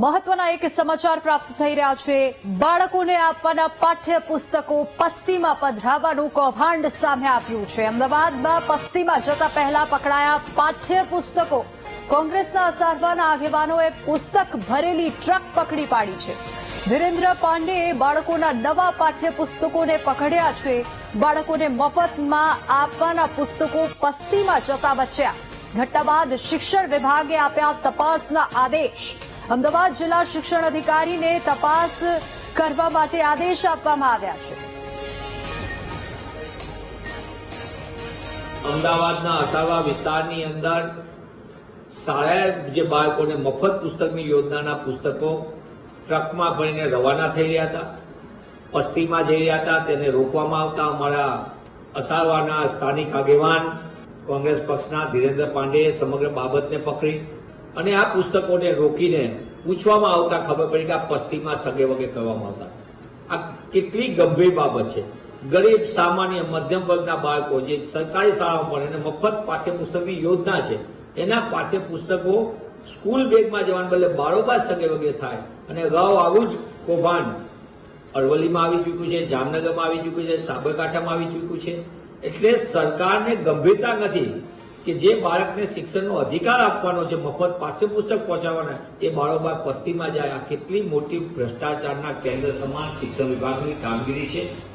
મહત્વના એક સમાચાર પ્રાપ્ત થઈ રહ્યા છે. બાળકોને આપવાના પાઠ્યપુસ્તકો પસ્તીમાં પધરાવવાનું કૌભાંડ સામે આવ્યું છે. અમદાવાદમાં પસ્તીમાં જતા પહેલા પકડાયા પાઠ્યપુસ્તકો. કોંગ્રેસના અસારવાના આગેવાનોએ પુસ્તક ભરેલી ટ્રક પકડી પાડી છે. વિરેન્દ્ર પાંડેએ બાળકોના નવા પાઠ્યપુસ્તકોને પકડ્યા છે. બાળકોને મફતમાં આપવાના પુસ્તકો પસ્તીમાં જતા બચ્યા. ઘટના શિક્ષણ વિભાગે આપ્યા તપાસના આદેશ. અમદાવાદ જિલ્લા શિક્ષણ અધિકારીને તપાસ કરવા માટે આદેશ આપવામાં આવ્યા છે. અમદાવાદના અસાવા વિસ્તારની અંદર શાળાએ જે બાળકોને મફત પુસ્તકની યોજનાના પુસ્તકો ટ્રકમાં ભરીને રવાના થઈ રહ્યા હતા, પસ્તીમાં જઈ રહ્યા હતા, તેને રોકવામાં આવતા અમારા અસારવાના સ્થાનિક આગેવાન કોંગ્રેસ પક્ષના ધીરેન્દ્ર પાંડેએ સમગ્ર બાબતને પકડી. અને આ પુસ્તકોને રોકીને પૂછવામાં આવતા ખબર પડી કે આ પસ્તીમાં સગે વગે કરવામાં આવતા. આ કેટલી ગંભીર બાબત છે. ગરીબ, સામાન્ય, મધ્યમ વર્ગના બાળકો જે સરકારી શાળામાં ભણે અને મફત પાઠ્યપુસ્તકની યોજના છે, એના પાઠ્યપુસ્તકો સ્કૂલ બેગમાં જવાને બદલે બારોબાર સગે વગે થાય અને અગાઉ આવું જ કૌભાંડ. અરવલ્લીમાં આવી ચૂક્યું છે, જામનગરમાં આવી ચૂક્યું છે, સાબરકાંઠામાં આવી ચૂક્યું છે. એટલે સરકારને ગંભીરતા નથી. કે જે બાળકને શિક્ષણનો અધિકાર આપવાનો છે, મફત પાઠ્યપુસ્તક પહોંચાડવાના, એ બાળોબાર પસ્તીમાં જાય. આ કેટલી મોટી ભ્રષ્ટાચારના કેન્દ્ર સમાન શિક્ષણ વિભાગની કામગીરી છે.